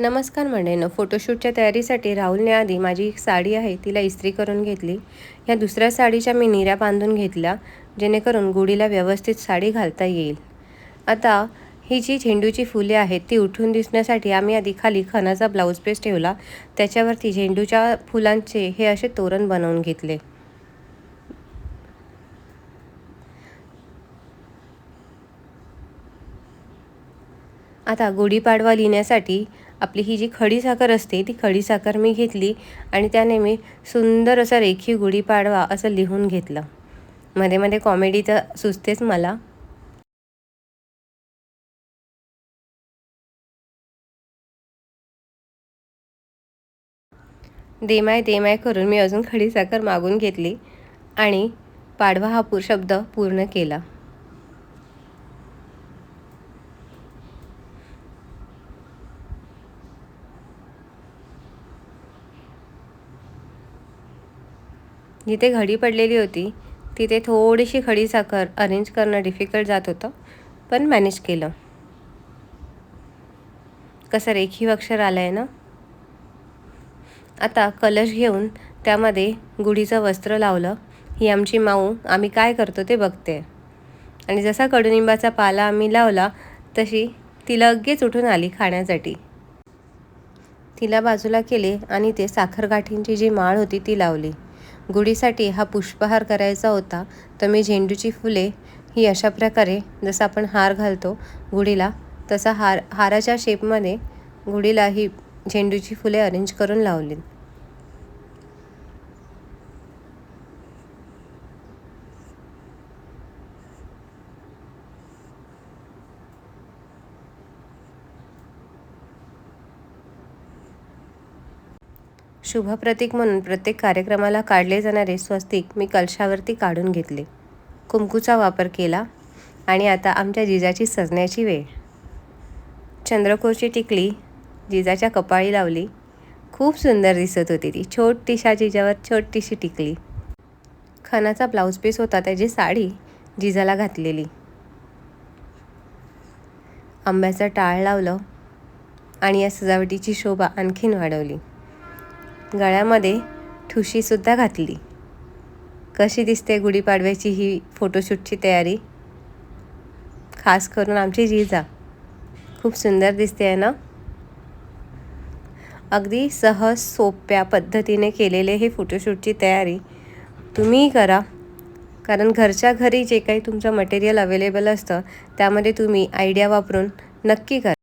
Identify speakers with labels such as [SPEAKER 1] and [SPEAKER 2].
[SPEAKER 1] नमस्कार मंडळीनं फोटोशूटच्या तयारीसाठी राहुलने आधी माझी एक साडी आहे तिला इस्त्री करून घेतली. ह्या दुसऱ्या साडीच्या मी निऱ्या बांधून घेतल्या जेणेकरून गुढीला व्यवस्थित साडी घालता येईल. आता ही जी झेंडूची फुले आहेत ती उठून दिसण्यासाठी आम्ही आधी खाली खणाचा ब्लाऊज पीस ठेवला. त्याच्यावरती झेंडूच्या फुलांचे हे असे तोरण बनवून घेतले. आता गुढीपाडवा लिहिण्यासाठी आपली ही जी खडी साखर असते ती खडी साखर मी घेतली आणि त्याने मी सुंदर असा रेखीव गुढीपाडवा असं लिहून घेतलं. मध्ये मध्ये कॉमेडी तर सुचतेच मला. देमाय देमाय करून मी अजून खडी साखर मागून घेतली आणि पाडवा हा पू शब्द पूर्ण केला. जिथे घडी पडलेली होती तिथे थोडीशी खडी साखर अरेंज करणं डिफिकल्ट जात होतं पण मॅनेज केलं. कसं रेखीव अक्षर आलं आहे ना? आता कलश घेऊन त्यामध्ये गुढीचं वस्त्र लावलं. ही आमची माऊ आम्ही काय करतो ते बघते. आणि जसा कडुनिंबाचा पाला आम्ही लावला तशी ती लगेच उठून आली खाण्यासाठी. तिला बाजूला केले आणि ते साखरगाठींची जी माळ होती ती लावली. गुढीसाठी हा पुष्पहार करायचा होता तर मी झेंडूची फुले ही अशा प्रकारे जसं आपण हार घालतो गुढीला तसा हार हाराच्या शेपमध्ये गुढीला ही झेंडूची फुले अरेंज करून लावली शुभ प्रतीक म्हणून प्रत्येक कार्यक्रमाला काढले जाणारे स्वस्तिक मी कलशावरती काढून घेतले. कुंकूचा वापर केला आणि आता आमच्या जिजाची सजण्याची वेळ. चंद्रकोरची टिकली जिजाच्या कपाळी लावली. खूप सुंदर दिसत होती ती. छोटीशा जिजावर छोटीशी टिकली. खणाचा ब्लाऊज पीस होता त्याची साडी जिजाला घातलेली. आंब्याचं टाळ लावलं आणि या सजावटीची शोभा आणखीन वाढवली. गळ्यामध्ये ठुशीसुद्धा घातली. कशी दिसते गुढीपाडव्याची ही फोटोशूटची तयारी? खास करून आमची जिजा. खूप सुंदर दिसते आहे ना? अगदी सहज सोप्या पद्धतीने केलेले हे फोटोशूटची तयारी तुम्हीही करा. कारण घरच्या घरी जे काही तुमचं मटेरियल अवेलेबल असतं त्यामध्ये तुम्ही आयडिया वापरून नक्की करा.